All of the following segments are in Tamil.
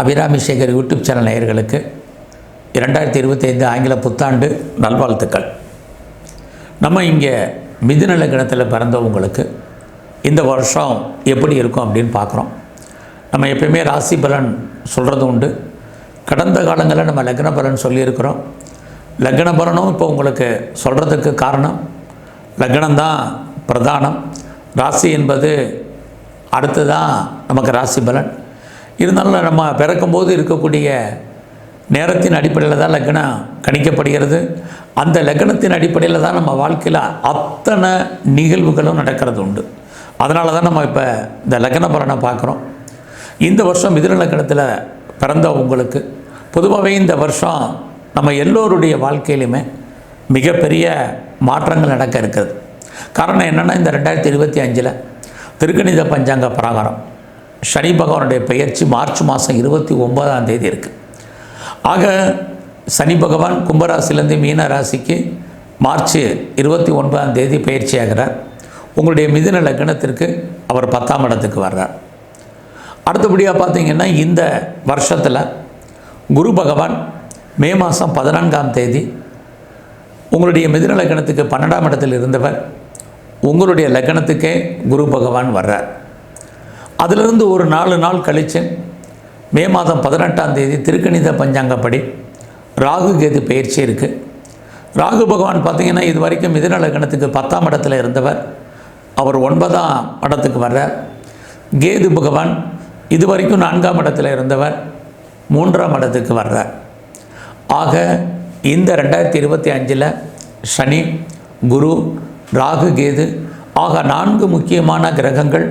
அபிராமி சேகர் யூடியூப் சேனல் நேயர்களுக்கு இரண்டாயிரத்தி இருபத்தைந்து ஆங்கில புத்தாண்டு நல்வாழ்த்துக்கள். நம்ம இங்கே மிதுன லக்னத்தில் பிறந்தவங்களுக்கு இந்த வருஷம் எப்படி இருக்கும் அப்படின்னு பார்க்குறோம். நம்ம எப்பயுமே ராசி பலன் சொல்கிறது உண்டு. கடந்த காலங்களில் நம்ம லக்ன பலன் சொல்லியிருக்கிறோம். லக்ன பலனும் இப்போ உங்களுக்கு சொல்கிறதுக்கு காரணம். லக்னம்தான் பிரதானம். ராசி என்பது அடுத்து தான் நமக்கு ராசி பலன். இருந்தாலும் நம்ம பிறக்கும்போது இருக்கக்கூடிய நேரத்தின் அடிப்படையில் தான் லக்னம் கணிக்கப்படுகிறது. அந்த லக்னத்தின் அடிப்படையில் தான் நம்ம வாழ்க்கையில் அத்தனை நிகழ்வுகளும் நடக்கிறது உண்டு. அதனால தான் நம்ம இப்போ இந்த லக்ன பலனை பார்க்குறோம். இந்த வருஷம் மிதுன லக்னத்தில் பிறந்த உங்களுக்கு பொதுவாகவே இந்த வருஷம் நம்ம எல்லோருடைய வாழ்க்கையிலுமே மிகப்பெரிய மாற்றங்கள் நடக்க இருக்குது காரணம் என்னென்னா இந்த ரெண்டாயிரத்தி இருபத்தி அஞ்சில் திருக்கணித பஞ்சாங்க பிரகாரம் சனி பகவானுடைய பெயர்ச்சி மார்ச் மாதம் இருபத்தி ஒன்பதாம் தேதி இருக்குது ஆக சனி பகவான் கும்பராசிலேருந்து மீன ராசிக்கு மார்ச் இருபத்தி ஒன்பதாம் தேதி பயிற்சி ஆகிறார் உங்களுடைய மிதுன லக்னத்திற்கு அவர் பத்தாம் இடத்துக்கு வர்றார். அடுத்தபடியாக பார்த்தீங்கன்னா இந்த வருஷத்தில் குரு பகவான் மே மாதம் பதினான்காம் தேதி உங்களுடைய மிதுன லக்னத்துக்கு பன்னெண்டாம் இடத்தில் இருந்தவர் உங்களுடைய லக்னத்துக்கே குரு பகவான் வர்றார். அதிலிருந்து ஒரு நாலு நாள் கழித்து மே மாதம் பதினெட்டாம் தேதி திருக்கணித பஞ்சாங்கப்படி ராகு கேது பயிற்சி இருக்குது ராகு பகவான் பார்த்திங்கன்னா இது வரைக்கும் மிதுன லக்னத்துக்கு பத்தாம் இடத்துல இருந்தவர். அவர் ஒன்பதாம் இடத்துக்கு வர்றார். கேது பகவான் இது வரைக்கும் நான்காம் இடத்துல இருந்தவர். மூன்றாம் இடத்துக்கு வர்றார். ஆக இந்த ரெண்டாயிரத்தி இருபத்தி அஞ்சில் சனி குரு ராகு கேது ஆக நான்கு முக்கியமான கிரகங்கள்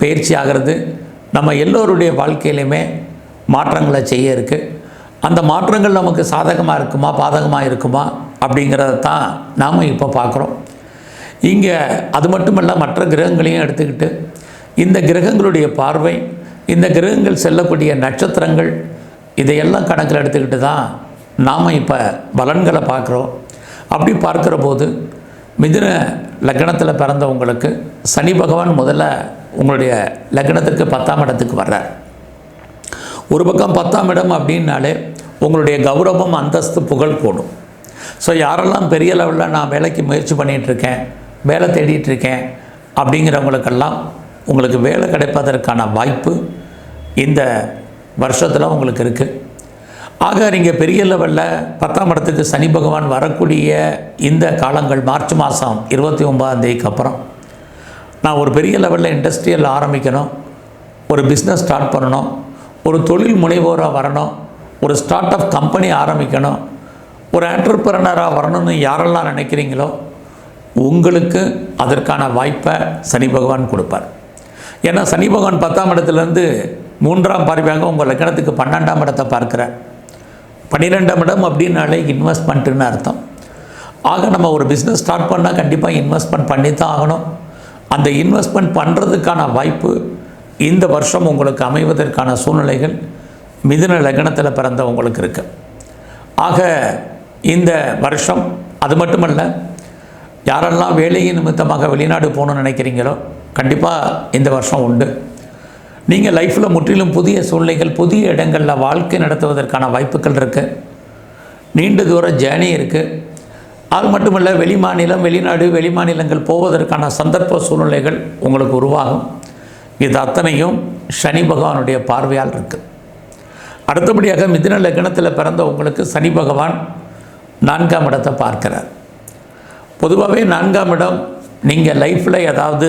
பயிற்சி ஆகிறது. நம்ம எல்லோருடைய வாழ்க்கையிலையுமே மாற்றங்களை செய்ய இருக்குது அந்த மாற்றங்கள் நமக்கு சாதகமாக இருக்குமா பாதகமாக இருக்குமா அப்படிங்கிறத தான் நாம் இப்போ பார்க்குறோம் இங்கே அது மட்டுமல்ல மற்ற கிரகங்களையும் எடுத்துக்கிட்டு இந்த கிரகங்களுடைய பார்வை இந்த கிரகங்கள் செல்லக்கூடிய நட்சத்திரங்கள் இதையெல்லாம் கணக்கில் எடுத்துக்கிட்டு தான் நாம் இப்போ பலன்களை பார்க்குறோம் அப்படி பார்க்குற போது மிதுன லக்னத்தில் பிறந்தவங்களுக்கு சனி பகவான் முதல்ல உங்களுடைய லக்னத்துக்கு பத்தாம் இடத்துக்கு வர்றார். ஒரு பக்கம் பத்தாம் இடம் அப்படின்னாலே உங்களுடைய கௌரவம் அந்தஸ்து புகழ் போடும் ஸோ யாரெல்லாம் பெரிய லெவலில் நான் வேலைக்கு முயற்சி பண்ணிகிட்ருக்கேன் வேலை தேடிட்டுருக்கேன் அப்படிங்கிறவங்களுக்கெல்லாம் உங்களுக்கு வேலை கிடைப்பதற்கான வாய்ப்பு இந்த வருஷத்தில் உங்களுக்கு இருக்குது ஆக நீங்கள் பெரிய லெவலில் பத்தாம் இடத்துக்கு சனி பகவான் வரக்கூடிய இந்த காலங்கள் மார்ச் மாதம் இருபத்தி ஒன்பதாம் தேதிக்கு அப்புறம். நான் ஒரு பெரிய லெவலில் இண்டஸ்ட்ரியல் ஆரம்பிக்கணும் ஒரு பிஸ்னஸ் ஸ்டார்ட் பண்ணணும் ஒரு தொழில் முனைவோராக வரணும் ஒரு ஸ்டார்ட் அப் கம்பெனி ஆரம்பிக்கணும் ஒரு ஆண்டர்பிரனராக வரணும்னு யாரெல்லாம் நினைக்கிறீங்களோ உங்களுக்கு அதற்கான வாய்ப்பை சனி பகவான் கொடுப்பார். ஏன்னா சனி பகவான் பத்தாம் இடத்துலேருந்து மூன்றாம் பார்வையாக உங்கள் லக்கணத்துக்கு பன்னெண்டாம் இடத்தை பார்க்குறார். பன்னிரெண்டாம் இடம் அப்படின்னாலே இன்வெஸ்ட்மெண்ட்டுன்னு அர்த்தம். ஆக நம்ம ஒரு பிஸ்னஸ் ஸ்டார்ட் பண்ணால் கண்டிப்பாக இன்வெஸ்ட்மெண்ட் பண்ணி தான் ஆகணும். அந்த இன்வெஸ்ட்மெண்ட் பண்ணுறதுக்கான வாய்ப்பு இந்த வருஷம் உங்களுக்கு அமைவதற்கான சூழ்நிலைகள் மிதுன லக்னத்தில் பிறந்த உங்களுக்கு இருக்குது ஆக இந்த வருஷம் அது மட்டுமல்ல யாரெல்லாம் வேலையின் நிமித்தமாக வெளிநாடு போகணும்னு நினைக்கிறீங்களோ கண்டிப்பாக இந்த வருஷம் உண்டு. நீங்கள் லைஃப்பில் முற்றிலும் புதிய சூழ்நிலைகள் புதிய இடங்களில் வாழ்க்கை நடத்துவதற்கான வாய்ப்புகள் இருக்குது நீண்ட தூர ஜேர்னி இருக்குது அது மட்டுமல்ல வெளி மாநிலம் வெளிநாடு வெளி மாநிலங்கள் போவதற்கான சந்தர்ப்ப சூழ்நிலைகள் உங்களுக்கு உருவாகும். இது அத்தனையும் சனி பகவானுடைய பார்வையால் இருக்குது அடுத்தபடியாக மிதின லக்னத்தில் பிறந்த உங்களுக்கு சனி பகவான் நான்காம் இடத்தை பார்க்கிறார். பொதுவாகவே நான்காம் இடம் நீங்கள் லைஃப்பில் ஏதாவது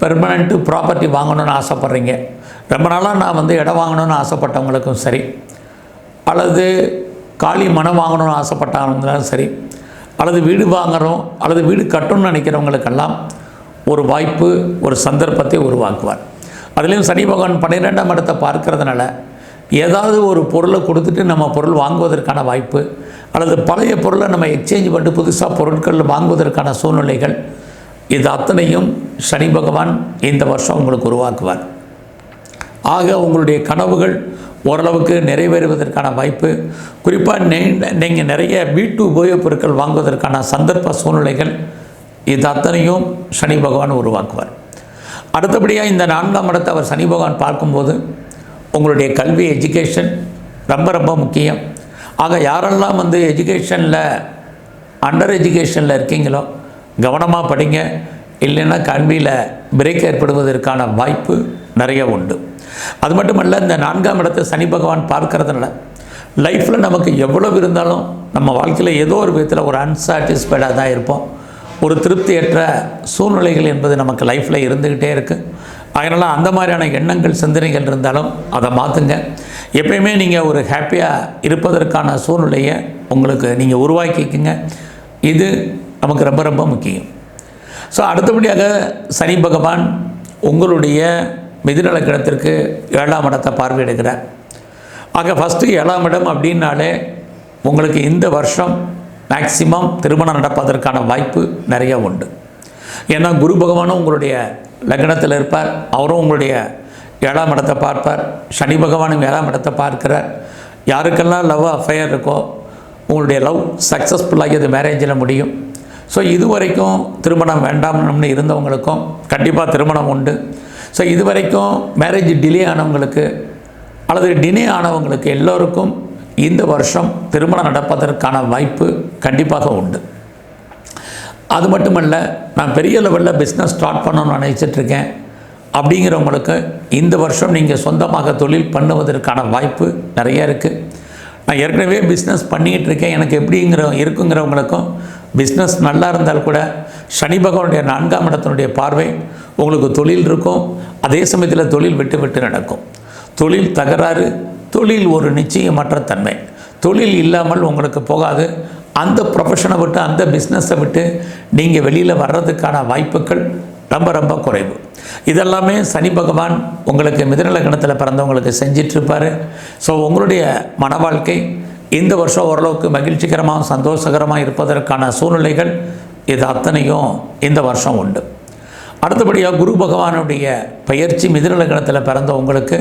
பெர்மனண்ட்டு ப்ராப்பர்ட்டி வாங்கணும்னு ஆசைப்பட்றீங்க. ரொம்ப நாளாக நான் வந்து இடம் வாங்கணும்னு ஆசைப்பட்டவங்களுக்கும் சரி அல்லது காலி மனம் வாங்கணும்னு ஆசைப்பட்டவங்களும் சரி அல்லது வீடு வாங்குகிறோம் அல்லது வீடு கட்டணும்னு நினைக்கிறவங்களுக்கெல்லாம் ஒரு வாய்ப்பு ஒரு சந்தர்ப்பத்தை உருவாக்குவார். அதுலேயும் சனி பகவான் பன்னிரெண்டாம் இடத்தை பார்க்கறதுனால ஏதாவது ஒரு பொருளை கொடுத்துட்டு நம்ம பொருள் வாங்குவதற்கான வாய்ப்பு அல்லது பழைய பொருளை நம்ம எக்ஸ்சேஞ்ச் பண்ணிட்டு புதுசாக பொருட்கள் வாங்குவதற்கான சூழ்நிலைகள் இது அத்தனையும் சனி பகவான் இந்த வருஷம் உங்களுக்கு உருவாக்குவார். ஆக உங்களுடைய கனவுகள் ஓரளவுக்கு நிறைவேறுவதற்கான வாய்ப்பு. குறிப்பாக நீங்கள் நிறைய வீட்டு உபயோகப் பொருட்கள் வாங்குவதற்கான சந்தர்ப்ப சூழ்நிலைகள் இது அத்தனையும் சனி பகவான் உருவாக்குவார். அடுத்தபடியாக இந்த நான்காம் இடத்தை அவர் சனி பகவான் பார்க்கும்போது உங்களுடைய கல்வி எஜுகேஷன் ரொம்ப ரொம்ப முக்கியம். ஆக யாரெல்லாம் வந்து எஜுகேஷனில் அண்டர் எஜுகேஷனில் இருக்கீங்களோ கவனமாக படிங்க. இல்லைன்னா கல்வியில் பிரேக் ஏற்படுவதற்கான வாய்ப்பு நிறைய உண்டு. அது மட்டுமல்ல இந்த நான்காம் இடத்தை சனி பகவான் பார்க்கறதுனால லைஃப்பில் நமக்கு எவ்வளவு இருந்தாலும் நம்ம வாழ்க்கையில் ஏதோ ஒரு விதத்தில் ஒரு அன்சாட்டிஸ்ஃபைடாக தான் இருப்போம். ஒரு திருப்தியற்ற சூழ்நிலைகள் என்பது நமக்கு லைஃப்பில் இருந்துக்கிட்டே இருக்குது அதனால் அந்த மாதிரியான எண்ணங்கள் சிந்தனைகள் இருந்தாலும் அதை மாற்றுங்க எப்பயுமே நீங்கள் ஒரு ஹாப்பியாக இருப்பதற்கான சூழ்நிலையை உங்களுக்கு நீங்கள் உருவாக்கிக்குங்க. இது நமக்கு ரொம்ப ரொம்ப முக்கியம். ஸோ அடுத்தபடியாக சனி பகவான் உங்களுடைய மிதிநலக்கணத்திற்கு ஏழாம் இடத்தை பார்வையிடுகிறார். ஆக ஃபஸ்ட்டு ஏழாம் இடம் அப்படின்னாலே உங்களுக்கு இந்த வருஷம் மேக்சிமம் திருமணம் நடப்பதற்கான வாய்ப்பு நிறைய உண்டு. ஏன்னா குரு பகவானும் உங்களுடைய லக்னத்தில் இருப்பார். அவரும் உங்களுடைய ஏழாம் இடத்தை பார்ப்பார். சனி பகவானும் ஏழாம் இடத்தை பார்க்கிறார். யாருக்கெல்லாம் லவ் அஃபையர் இருக்கோ உங்களுடைய லவ் சக்ஸஸ்ஃபுல்லாகி அது மேரேஜில் முடியும். ஸோ இது வரைக்கும் திருமணம் வேண்டாம்னு இருந்தவங்களுக்கும் கண்டிப்பாக திருமணம் உண்டு. ஸோ இது வரைக்கும் மேரேஜ் டிலே ஆனவங்களுக்கு அல்லது டிலே ஆனவங்களுக்கு எல்லோருக்கும் இந்த வருஷம் திருமணம் நடப்பதற்கான வாய்ப்பு கண்டிப்பாக உண்டு. அது மட்டுமல்ல நான் பெரிய லெவலில் பிஸ்னஸ் ஸ்டார்ட் பண்ணணும்னு நினச்சிட்ருக்கேன் அப்படிங்கிறவங்களுக்கு இந்த வருஷம் நீங்கள் சொந்தமாக தொழில் பண்ணுவதற்கான வாய்ப்பு நிறைய இருக்குது நான் ஏற்கனவே பிஸ்னஸ் பண்ணிக்கிட்டு இருக்கேன். எனக்கு எப்படிங்கிற இருக்குங்கிறவங்களுக்கும் பிஸ்னஸ் நல்லா இருந்தால் கூட சனி பகவானுடைய நான்காம் இடத்தினுடைய பார்வை உங்களுக்கு தொழில் இருக்கும். அதே சமயத்தில் தொழில் விட்டு விட்டு நடக்கும். தொழில் தகராறு தொழில் ஒரு நிச்சயமற்ற தன்மை. தொழில் இல்லாமல் உங்களுக்கு போகாது. அந்த ப்ரொஃபஷனை விட்டு அந்த பிஸ்னஸை விட்டு நீங்கள் வெளியில் வர்றதுக்கான வாய்ப்புகள் ரொம்ப ரொம்ப குறைவு. இதெல்லாமே சனி பகவான் உங்களுக்கு மிதநல கணத்தில் பிறந்தவங்களுக்கு செஞ்சிட்ருப்பார். ஸோ உங்களுடைய மன வாழ்க்கை இந்த வருஷம் ஓரளவுக்கு மகிழ்ச்சிகரமாக சந்தோஷகரமாக இருப்பதற்கான சூழ்நிலைகள் இது அத்தனையும் இந்த வருஷம் உண்டு. அடுத்தபடியாக குரு பகவானுடைய பயிற்சி மிதுநல பிறந்த உங்களுக்கு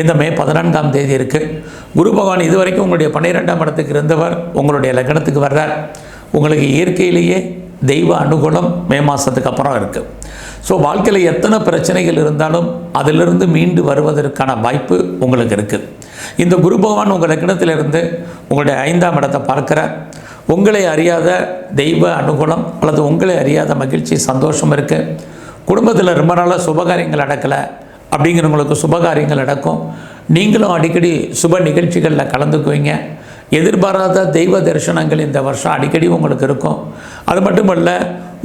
இந்த மே பதினான்காம் தேதி இருக்குது குரு பகவான் இதுவரைக்கும் உங்களுடைய பன்னிரெண்டாம் இடத்துக்கு இருந்தவர் உங்களுடைய லக்னத்துக்கு வர்றார். உங்களுக்கு இயற்கையிலேயே தெய்வ அனுகூலம் மே மாதத்துக்கு அப்புறம் இருக்குது ஸோ வாழ்க்கையில் எத்தனை பிரச்சனைகள் இருந்தாலும் அதிலிருந்து மீண்டு வருவதற்கான வாய்ப்பு உங்களுக்கு இருக்குது இந்த குரு பகவான் உங்கள் லக்னத்திலிருந்து உங்களுடைய ஐந்தாம் இடத்தை பார்க்கிறார். உங்களை அறியாத தெய்வ அனுகூலம் அல்லது உங்களை அறியாத மகிழ்ச்சி சந்தோஷம் இருக்குது குடும்பத்தில் ரொம்ப நாளாக சுபகாரியங்கள் நடக்கலை அப்படிங்கிறவங்களுக்கு சுபகாரியங்கள் நடக்கும். நீங்களும் அடிக்கடி சுப நிகழ்ச்சிகளில் கலந்துக்குவீங்க. எதிர்பாராத தெய்வ தரிசனங்கள் இந்த வருஷம் அடிக்கடி உங்களுக்கு இருக்கும். அது மட்டுமல்ல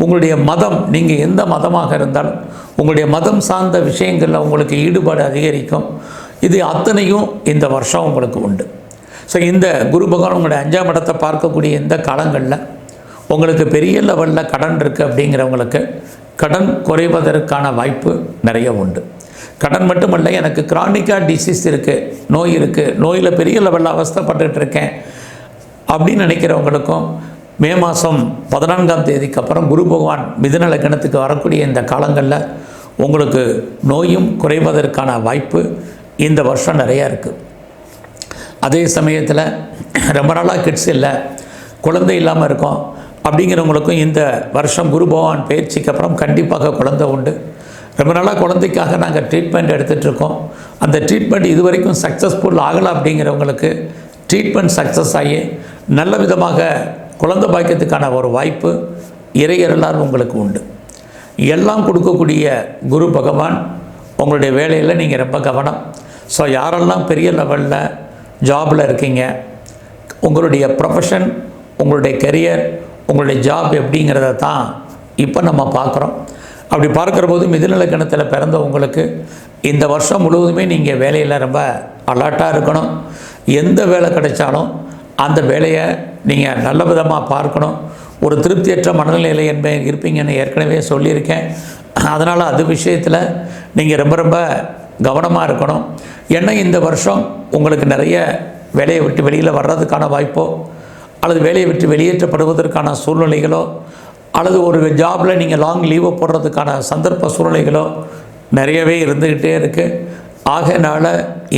உங்களுடைய மதம் நீங்கள் எந்த மதமாக இருந்தாலும் உங்களுடைய மதம் சார்ந்த விஷயங்களில் உங்களுக்கு ஈடுபாடு அதிகரிக்கும். இது அத்தனையும் இந்த வருஷம் உங்களுக்கு உண்டு. ஸோ இந்த குரு பகவான் உங்களுடைய அஞ்சாம் இடத்தை பார்க்கக்கூடிய இந்த காலங்களில் உங்களுக்கு பெரிய லெவலில் கடன் இருக்குது அப்படிங்கிறவங்களுக்கு கடன் குறைவதற்கான வாய்ப்பு நிறைய உண்டு. கடன் மட்டுமல்ல எனக்கு கிரானிக்காக டிசீஸ் இருக்குது நோய் இருக்குது நோயில் பெரிய லெவலில் அவஸ்தப்பட்டுட்டு இருக்கேன் அப்படின்னு நினைக்கிறவங்களுக்கும் மே மாதம் பதினான்காம் தேதிக்கு அப்புறம் குரு பகவான் மிதுன லக்னத்துக்கு வரக்கூடிய இந்த காலங்களில் உங்களுக்கு நோயும் குறைவதற்கான வாய்ப்பு இந்த வருஷம் நிறையா இருக்குது அதே சமயத்தில் ரொம்ப நாளாக கிட்ஸ் இல்லை குழந்தை இல்லாமல் இருக்கும் அப்படிங்கிறவங்களுக்கும் இந்த வருஷம் குரு பகவான் பயிற்சிக்கு அப்புறம் கண்டிப்பாக குழந்தை உண்டு. ரொம்ப நாளாக குழந்தைக்காக நாங்கள் ட்ரீட்மெண்ட் எடுத்துகிட்ருக்கோம் அந்த ட்ரீட்மெண்ட் இது வரைக்கும் சக்ஸஸ்ஃபுல் ஆகலை அப்படிங்கிறவங்களுக்கு ட்ரீட்மெண்ட் சக்ஸஸ் ஆகி நல்ல விதமாக குழந்தை பாக்கியத்துக்கான ஒரு வாய்ப்பு இறையறலார் உங்களுக்கு உண்டு. எல்லாம் கொடுக்கக்கூடிய குரு பகவான் உங்களுடைய வேலையில் நீங்கள் ரொம்ப கவனம். ஸோ யாரெல்லாம் பெரிய லெவலில் ஜாபில் இருக்கீங்க உங்களுடைய ப்ரொஃபஷன் உங்களுடைய கெரியர் உங்களுடைய ஜாப் எப்படிங்கிறத தான் இப்போ நம்ம பார்க்குறோம். அப்படி பார்க்குற போது மிதுநலக்கணத்தில் பிறந்த உங்களுக்கு இந்த வருஷம் முழுவதுமே நீங்கள் வேலையில் ரொம்ப அலர்ட்டாக இருக்கணும். எந்த வேலை கிடைச்சாலும் அந்த வேலையை நீங்கள் நல்ல விதமாக பார்க்கணும். ஒரு திருப்தியற்ற மனநிலையில் என்ப இருப்பீங்கன்னு ஏற்கனவே சொல்லியிருக்கேன். அதனால் அது விஷயத்தில் நீங்கள் ரொம்ப ரொம்ப கவனமாக இருக்கணும். ஏன்னா இந்த வருஷம் உங்களுக்கு நிறைய வேலையை விட்டு வெளியில் வர்றதுக்கான வாய்ப்போ அல்லது வேலையை விட்டு வெளியேற்றப்படுவதற்கான சூழ்நிலைகளோ அல்லது ஒரு ஜாபில் நீங்கள் லாங் லீவை போடுறதுக்கான சந்தர்ப்ப சூழ்நிலைகளோ நிறையவே இருந்துக்கிட்டே இருக்குது ஆகையினால்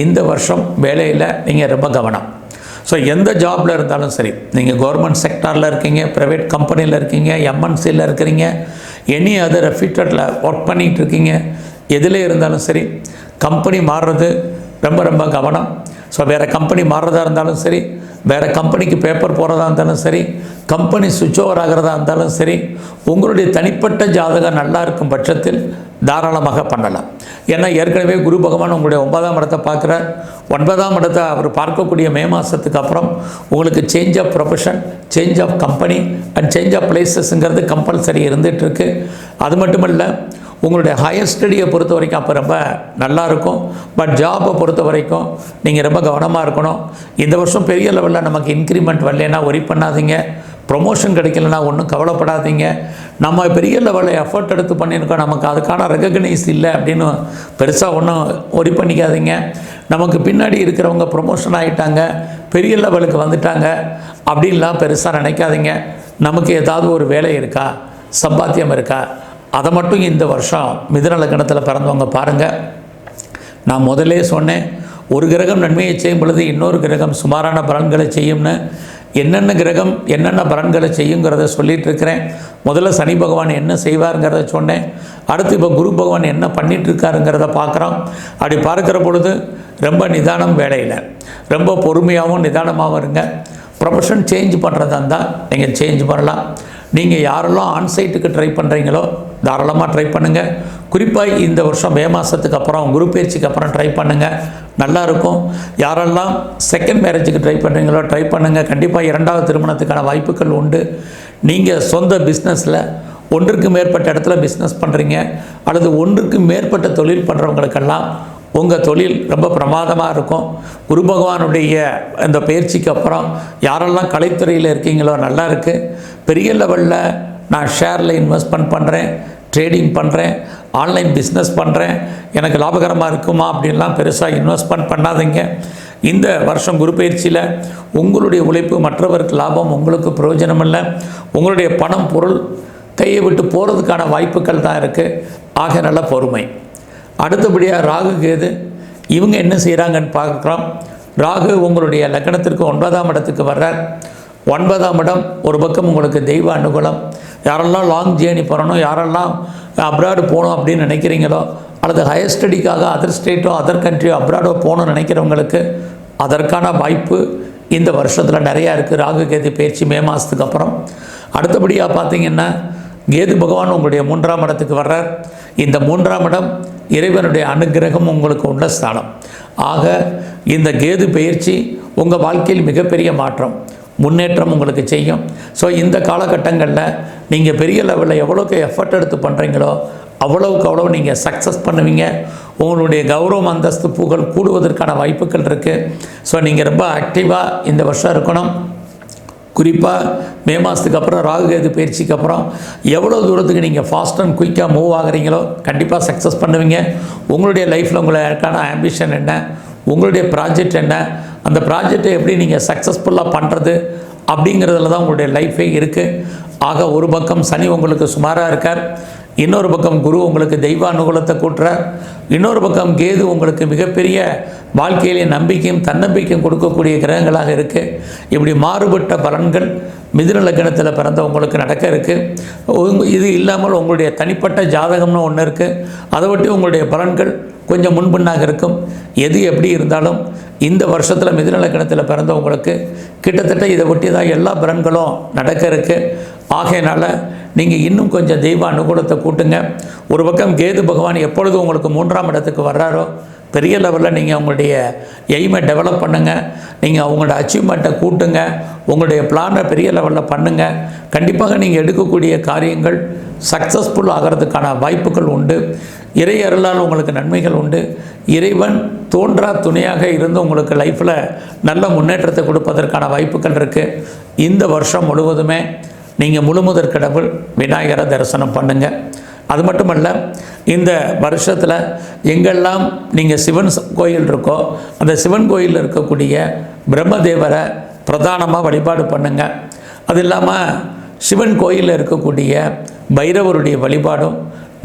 இந்த வருஷம் வேலையில் நீங்கள் ரொம்ப கவனம். ஸோ எந்த ஜாபில் இருந்தாலும் சரி நீங்கள் கவர்மெண்ட் செக்டாரில் இருக்கீங்க ப்ரைவேட் கம்பெனியில் இருக்கீங்க எம்என்சியில் இருக்கிறீங்க எனி அதர் ரெஃபியூட்டரில் ஒர்க் பண்ணிகிட்டு இருக்கீங்க எதில் இருந்தாலும் சரி கம்பெனி மாறுறது ரொம்ப ரொம்ப கவனம். ஸோ வேறு கம்பெனி மாறுறதா இருந்தாலும் சரி வேறு கம்பெனிக்கு பேப்பர் போகிறதா இருந்தாலும் சரி கம்பெனி சுவிட்ச் ஓவர் ஆகிறதா இருந்தாலும் சரி உங்களுடைய தனிப்பட்ட ஜாதகம் நல்லா இருக்கும் பட்சத்தில் தாராளமாக பண்ணலாம். ஏன்னா ஏற்கனவே குரு பகவான் உங்களுடைய ஒன்பதாம் இடத்தை பார்க்குறார். ஒன்பதாம் இடத்தை அவர் பார்க்கக்கூடிய மே மாதத்துக்கு அப்புறம் உங்களுக்கு change of profession change of company and change of பிளேசஸ்ங்கிறது compulsory இருந்துகிட்ருக்கு அது மட்டும் இல்லை உங்களுடைய ஹையர் ஸ்டடியை பொறுத்த வரைக்கும் அப்போ ரொம்ப நல்லா இருக்கும். பட் ஜாப்பை பொறுத்த வரைக்கும் நீங்கள் ரொம்ப கவனமாக இருக்கணும். இந்த வருஷம் பெரிய லெவலில் நமக்கு இன்க்ரிமெண்ட் வரலன்னா ஒரி பண்ணாதீங்க. ப்ரொமோஷன் கிடைக்கலனா ஒன்றும் கவலைப்படாதீங்க. நம்ம பெரிய லெவலில் எஃபர்ட் எடுத்து பண்ணியிருக்கோம். நமக்கு அதுக்கான ரெகக்னைஸ் இல்லை அப்படின்னு பெருசாக ஒன்றும் ஒரி பண்ணிக்காதீங்க. நமக்கு பின்னாடி இருக்கிறவங்க ப்ரொமோஷன் ஆகிட்டாங்க பெரிய லெவலுக்கு வந்துட்டாங்க. அப்படின்லாம் பெருசாக நினைக்காதீங்க. நமக்கு ஏதாவது ஒரு வேலை இருக்கா? சம்பாத்தியம் இருக்கா? அதை மட்டும் இந்த வருஷம் மிதுன லக்னத்தில் பிறந்தவங்க பாருங்கள் நான் முதல்லே சொன்னேன் ஒரு கிரகம் நன்மையை செய்யும் பொழுது இன்னொரு கிரகம் சுமாரான பலன்களை செய்யும்னு. என்னென்ன கிரகம் என்னென்ன பலன்களை செய்யுங்கிறத சொல்லிகிட்டு இருக்கிறேன் முதல்ல சனி பகவான் என்ன செய்வாருங்கிறத சொன்னேன். அடுத்து இப்போ குரு பகவான் என்ன பண்ணிகிட்ருக்காருங்கிறத பார்க்குறோம். அப்படி பார்க்குற பொழுது ரொம்ப நிதானம் வேலையில் ரொம்ப பொறுமையாகவும் நிதானமாகவும் இருங்க. ப்ரொஃபஷன் சேஞ்ச் பண்ணுறதா இருந்தால் நீங்கள் சேஞ்ச் பண்ணலாம். நீங்கள் யாரெல்லாம் ஆன்சைட்டுக்கு ட்ரை பண்ணுறீங்களோ தாராளமாக ட்ரை பண்ணுங்கள் குறிப்பாக இந்த வருஷம் மே மாதத்துக்கு அப்புறம் குரு பயிற்சிக்கு அப்புறம் ட்ரை பண்ணுங்கள் நல்லா இருக்கும். யாரெல்லாம் செகண்ட் மேரேஜுக்கு ட்ரை பண்ணுறீங்களோ ட்ரை பண்ணுங்கள் கண்டிப்பாக இரண்டாவது திருமணத்துக்கான வாய்ப்புகள் உண்டு. நீங்கள் சொந்த பிஸ்னஸில் ஒன்றுக்கு மேற்பட்ட இடத்துல பிஸ்னஸ் பண்ணுறீங்க அல்லது ஒன்றுக்கு மேற்பட்ட தொழில் பண்ணுறவங்களுக்கெல்லாம் உங்கள் தொழில் ரொம்ப பிரமாதமாக இருக்கும். குரு பகவானுடைய இந்த பயிற்சிக்கு அப்புறம் யாரெல்லாம் கலைத்துறையில் இருக்கீங்களோ நல்லா இருக்குது பெரிய லெவலில் நான் ஷேரில் இன்வெஸ்ட்மெண்ட் பண்ணுறேன் ட்ரேடிங் பண்ணுறேன் ஆன்லைன் பிஸ்னஸ் பண்ணுறேன் எனக்கு லாபகரமாக இருக்குமா அப்படின்லாம் பெருசாக இன்வெஸ்ட்மெண்ட் பண்ணாதீங்க. இந்த வருஷம் குரு பயிற்சியில் உங்களுடைய உழைப்பு மற்றவருக்கு லாபம் உங்களுக்கு பிரயோஜனம் இல்லை உங்களுடைய பணம் பொருள் கையை விட்டு போகிறதுக்கான வாய்ப்புகள் தான் இருக்குது ஆக நல்ல பொறுமை. அடுத்தபடியாக ராகு கேது இவங்க என்ன செய்கிறாங்கன்னு பார்க்குறோம். ராகு உங்களுடைய லக்கணத்திற்கு ஒன்பதாம் இடத்துக்கு வர்றார். ஒன்பதாம் இடம் ஒரு பக்கம் உங்களுக்கு தெய்வ அனுகூலம். யாரெல்லாம் லாங் ஜேர்னி பண்ணணும் யாரெல்லாம் அப்ராடு போகணும் அப்படின்னு நினைக்கிறீங்களோ அல்லது ஹையர் ஸ்டடிக்காக அதர் ஸ்டேட்டோ அதர் கண்ட்ரியோ அப்ராடோ போகணும்னு நினைக்கிறவங்களுக்கு அதற்கான வாய்ப்பு இந்த வருஷத்தில் நிறையா இருக்குது ராகு கேது பயிற்சி மே மாதத்துக்கு அப்புறம். அடுத்தபடியாக பார்த்தீங்கன்னா கேது பகவான் உங்களுடைய மூன்றாம் இடத்துக்கு வர்றார். இந்த மூன்றாம் இடம் இறைவனுடைய அனுகிரகம் உங்களுக்கு உள்ள ஸ்தானம். ஆக இந்த கேது பயிற்சி உங்கள் வாழ்க்கையில் மிகப்பெரிய மாற்றம். முன்னேற்றம் உங்களுக்கு செய்யும். ஸோ இந்த காலகட்டங்களில் நீங்கள் பெரிய லெவலில் எவ்வளோக்கு எஃபர்ட் எடுத்து பண்ணுறீங்களோ அவ்வளவுக்கு அவ்வளோ நீங்கள் சக்ஸஸ் பண்ணுவீங்க. உங்களுடைய கௌரவம் அந்தஸ்து புகழ் கூடுவதற்கான வாய்ப்புகள் இருக்குது ஸோ நீங்கள் ரொம்ப ஆக்டிவாக இந்த வருஷம் இருக்கணும். குறிப்பாக மே மாதத்துக்கு அப்புறம் ராகுகேது பயிற்சிக்கு அப்புறம் எவ்வளோ தூரத்துக்கு நீங்கள் ஃபாஸ்ட் அண்ட் குயிக்காக மூவ் ஆகுறீங்களோ கண்டிப்பாக சக்ஸஸ் பண்ணுவீங்க. உங்களுடைய லைஃப்பில் உங்களுக்கான ஆம்பிஷன் என்ன? உங்களுடைய ப்ராஜெக்ட் என்ன? அந்த ப்ராஜெக்டை எப்படி நீங்கள் சக்ஸஸ்ஃபுல்லாக பண்ணுறது அப்படிங்கிறதுல தான் உங்களுடைய லைஃபே இருக்குது ஆக ஒரு பக்கம் சனி உங்களுக்கு சுமாராக இருக்கார். இன்னொரு பக்கம் குரு உங்களுக்கு தெய்வ அனுகூலத்தை கூட்டுறார் இன்னொரு பக்கம் கேது உங்களுக்கு மிகப்பெரிய வாழ்க்கையிலே நம்பிக்கையும் தன்னம்பிக்கையும் கொடுக்கக்கூடிய கிரகங்களாக இருக்குது இப்படி மாறுபட்ட பலன்கள் மிதுன லக்னத்தில் பிறந்த உங்களுக்கு நடக்க இருக்குது இது இல்லாமல் உங்களுடைய தனிப்பட்ட ஜாதகம்னு ஒன்று இருக்குது அதை ஒட்டி உங்களுடைய பலன்கள் கொஞ்சம் முன்பின்னாக இருக்கும். எது எப்படி இருந்தாலும் இந்த வருஷத்தில் மிதுன லக்னத்தில் பிறந்தவங்களுக்கு கிட்டத்தட்ட இதை ஒட்டி தான் எல்லா பலன்களும் நடக்க இருக்குது ஆகையினால் நீங்கள் இன்னும் கொஞ்சம் தெய்வ அனுகூலத்தை கூட்டுங்க. ஒரு பக்கம் கேது பகவான் எப்பொழுது உங்களுக்கு மூன்றாம் இடத்துக்கு வர்றாரோ பெரிய லெவலில் நீங்கள் உங்களுடைய எய்மை டெவலப் பண்ணுங்கள் நீங்கள் அவங்களோட அச்சீவ்மெண்ட்டை கூட்டுங்க. உங்களுடைய பிளானை பெரிய லெவலில் பண்ணுங்கள் கண்டிப்பாக நீங்கள் எடுக்கக்கூடிய காரியங்கள் சக்ஸஸ்ஃபுல் ஆகிறதுக்கான வாய்ப்புகள் உண்டு. இறை அருளால் உங்களுக்கு நன்மைகள் உண்டு. இறைவன் தோன்றா துணையாக இருந்து உங்களுக்கு லைஃப்பில் நல்ல முன்னேற்றத்தை கொடுப்பதற்கான வாய்ப்புகள் இருக்குது இந்த வருஷம் முழுவதுமே நீங்கள் முழுமுதற் கடவுள் விநாயகரை தரிசனம் பண்ணுங்கள் அது மட்டுமல்ல இந்த வருஷத்தில் எங்கெல்லாம் நீங்கள் சிவன் கோயில் இருக்கோ அந்த சிவன் கோயிலில் இருக்கக்கூடிய பிரம்மதேவரை பிரதானமாக வழிபாடு பண்ணுங்கள் அது இல்லாமல் சிவன் கோயிலில் இருக்கக்கூடிய பைரவருடைய வழிபாடும்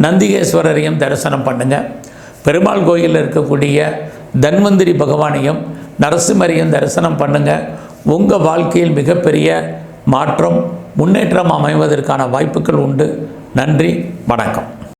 நந்திகேஸ்வரரையும் தரிசனம் பண்ணுங்கள் பெருமாள் கோயிலில் இருக்கக்கூடிய தன்வந்திரி பகவானையும் நரசிம்மரையும் தரிசனம் பண்ணுங்கள் உங்கள் வாழ்க்கையில் மிகப்பெரிய மாற்றம் முன்னேற்றம் அமைவதற்கான வாய்ப்புகள் உண்டு. நன்றி வணக்கம்.